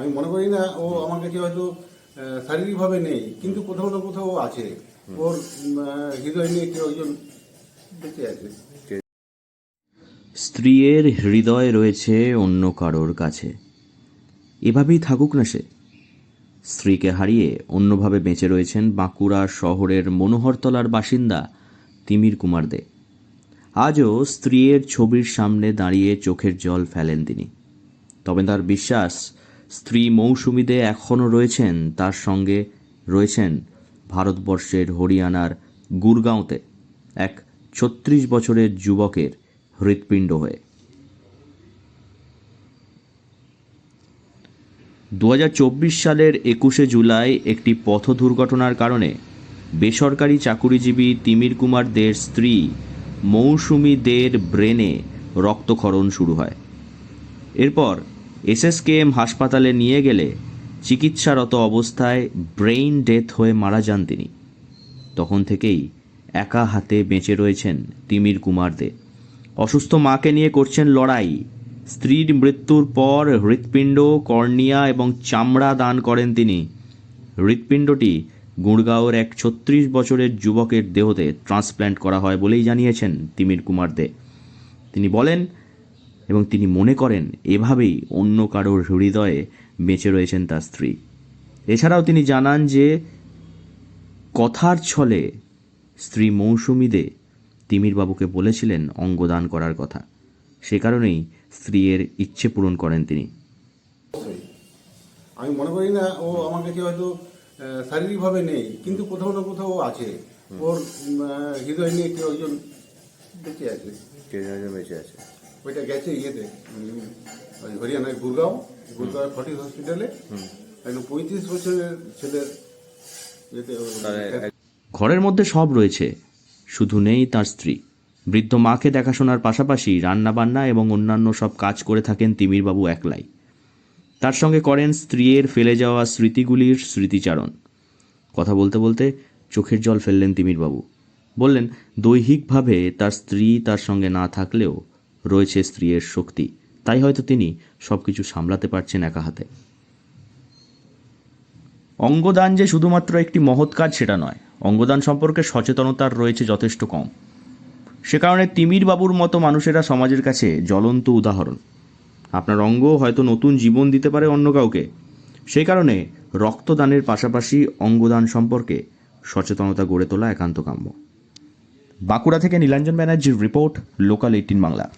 আমি মনে করি না ও আমার কাছে হয়তো শারীরিকভাবে নেই, কিন্তু কোথাও না কোথাও আছে। ওর হৃদয় নিয়ে কেউ একজন বেঁচে আছে। স্ত্রীর হৃদয় রয়েছে অন্য কারোর কাছে। এভাবেই থাকুক না সে। স্ত্রীকে হারিয়ে অন্যভাবে বেঁচে রয়েছেন বাঁকুড়া শহরের মনোহরতলার বাসিন্দা তিমির কুমার দে। আজও স্ত্রীর ছবির সামনে দাঁড়িয়ে চোখের জল ফেলেন তিনি। তবে তার বিশ্বাস স্ত্রী মৌসুমী দে এখনও রয়েছেন, তার সঙ্গে রয়েছেন ভারতবর্ষের হরিয়ানার গুরগাঁওতে এক ছত্রিশ বছরের যুবকের হৃৎপিণ্ড হয়ে। দু হাজার চব্বিশ সালের একুশে জুলাই একটি পথ দুর্ঘটনার কারণে বেসরকারি চাকুরিজীবী তিমির কুমার দের স্ত্রী মৌসুমী দের ব্রেনে রক্তক্ষরণ শুরু হয়। এরপর এসএসকেএম হাসপাতালে নিয়ে গেলে চিকিৎসারত অবস্থায় ব্রেইন ডেথ হয়ে মারা যান তিনি। তখন থেকেই একা হাতে বেঁচে রয়েছেন তিমির কুমার দে অসুস্থ মাকে নিয়ে করছেন লড়াই। স্ত্রীর মৃত্যুর পর হৃৎপিণ্ড, কর্নিয়া এবং চামড়া দান করেন তিনি। হৃৎপিণ্ডটি গুড়গাঁওয়ের এক ছত্রিশ বছরের যুবকের দেহতে ট্রান্সপ্ল্যান্ট করা হয় বলেই জানিয়েছেন তিমির কুমার দে তিনি বলেন এবং তিনি মনে করেন এভাবেই অন্য কারোর হৃদয়ে বেঁচে রয়েছেন তার স্ত্রী। এছাড়াও তিনি জানান যে কথার ছলে স্ত্রী মৌসুমী দে তিমির বাবুকে বলেছিলেন অঙ্গদান করার কথা। সে কারণেই স্ত্রীর ইচ্ছে পূরণ করেন তিনি। আমি মনে করি না ও আমার কাছে হয়তো শারীরিকভাবে নেই কিন্তু কোথাও না কোথাও আছে। ওর হৃদয় নিয়ে কেউ একজন বেঁচে আছে। কে জানে বেঁচে আছে। ওইটা গেছে ইয়েতে ওই হরিয়ানায় গুরগাঁও গুরগাঁও ফর্টিস হসপিটালে একদম পঁয়ত্রিশ বছরের ছেলের ঘরের মধ্যে সব রয়েছে। শুধু নেই তার স্ত্রী। বৃদ্ধ মাকে দেখাশোনার পাশাপাশি রান্নাবান্না এবং অন্যান্য সব কাজ করে থাকেন তিমিরবাবু একলাই। তার সঙ্গে করেন স্ত্রীর ফেলে যাওয়া স্মৃতিগুলির স্মৃতিচারণ। কথা বলতে বলতে চোখের জল ফেললেন তিমিরবাবু। বললেন দৈহিকভাবে তার স্ত্রী তার সঙ্গে না থাকলেও রয়েছে স্ত্রীর শক্তি। তাই হয়তো তিনি সব কিছু সামলাতে পারছেন একা হাতে। অঙ্গদান যে শুধুমাত্র একটি মহৎ কাজ, সেটা নয়। অঙ্গদান সম্পর্কে সচেতনতার রয়েছে যথেষ্ট কম। সে কারণে তিমির বাবুর মতো মানুষেরা সমাজের কাছে জ্বলন্ত উদাহরণ। আপনার অঙ্গ হয়তো নতুন জীবন দিতে পারে অন্য কাউকে। সেই কারণে রক্তদানের পাশাপাশি অঙ্গদান সম্পর্কে সচেতনতা গড়ে তোলা একান্ত কাম্য। বাঁকুড়া থেকে নীলাঞ্জন ব্যানার্জির রিপোর্ট, লোকাল এইটিন বাংলা।